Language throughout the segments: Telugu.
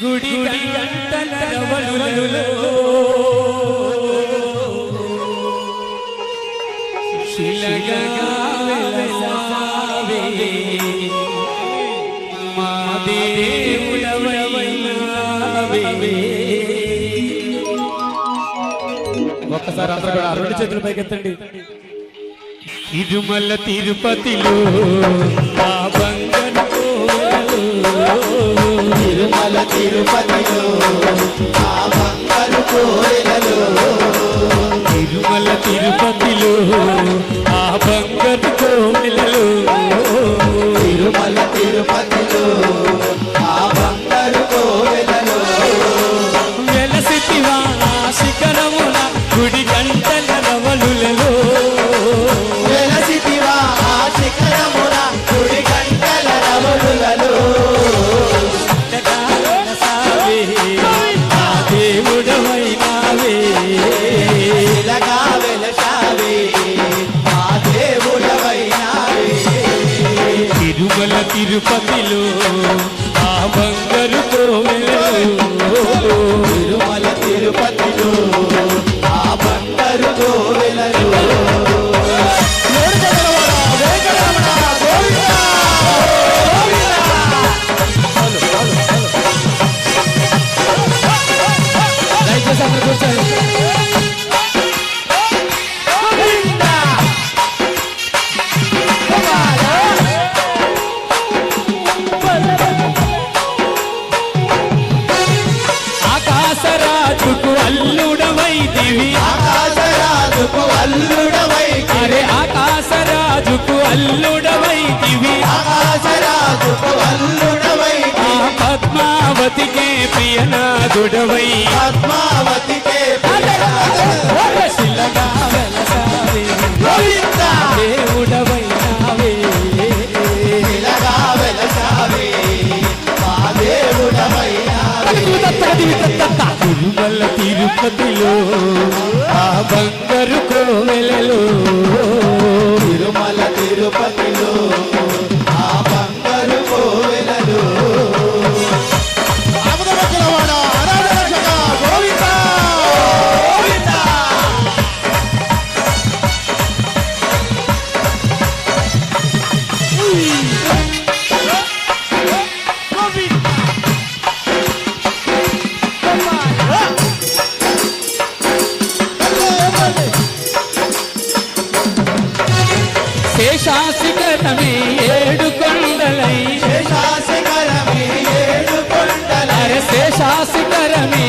గుడి గంటల రవలులలో శిలగా వెలసావే మా దేవుడవైనావే. ఒక్కసారి అందరూ కూడా రెండు చేతులు పైకెత్తండి. తిరుమల తిరుపతిలో తిరుమల తిరుపతిలో ఆ బంగరు కోమెలలో. తిరుమల తిరుపతిలో ఆ బంగారు కోరెలలో వెలసితివా శిఖరమున గుడి గంటల రవలులలో వెలసితివా శిఖరమున గుడి గంటల రవలులలో చక్కగా తిరుపతిలో ఆ బంగారు కోమెలలో తిరుమల తిరుపతిలో ఆ బంగారు కోవెలలో. దయచేసి అందరూ కూర్చోండి. ప్రియనాథుడవై పద్మావతికే శిలగా వెలసావే గోవింద. దేవుడవై నావే ఇలాగా వెలసావే మా దేవుడవైనావే తిరుమల తిరుపతిలో ఆ బంగారు కోవెలలో. తిరుమల తిరుపతిలో శేషాశిఖరమే ఏడు కొండలై శేషాశిఖరమే ఏడు కొండల శేషాశిఖరమే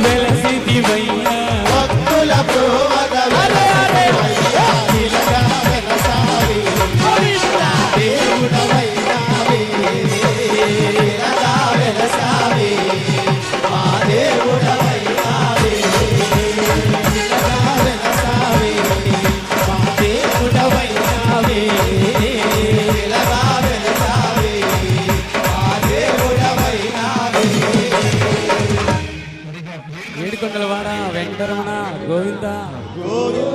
vela. んだ。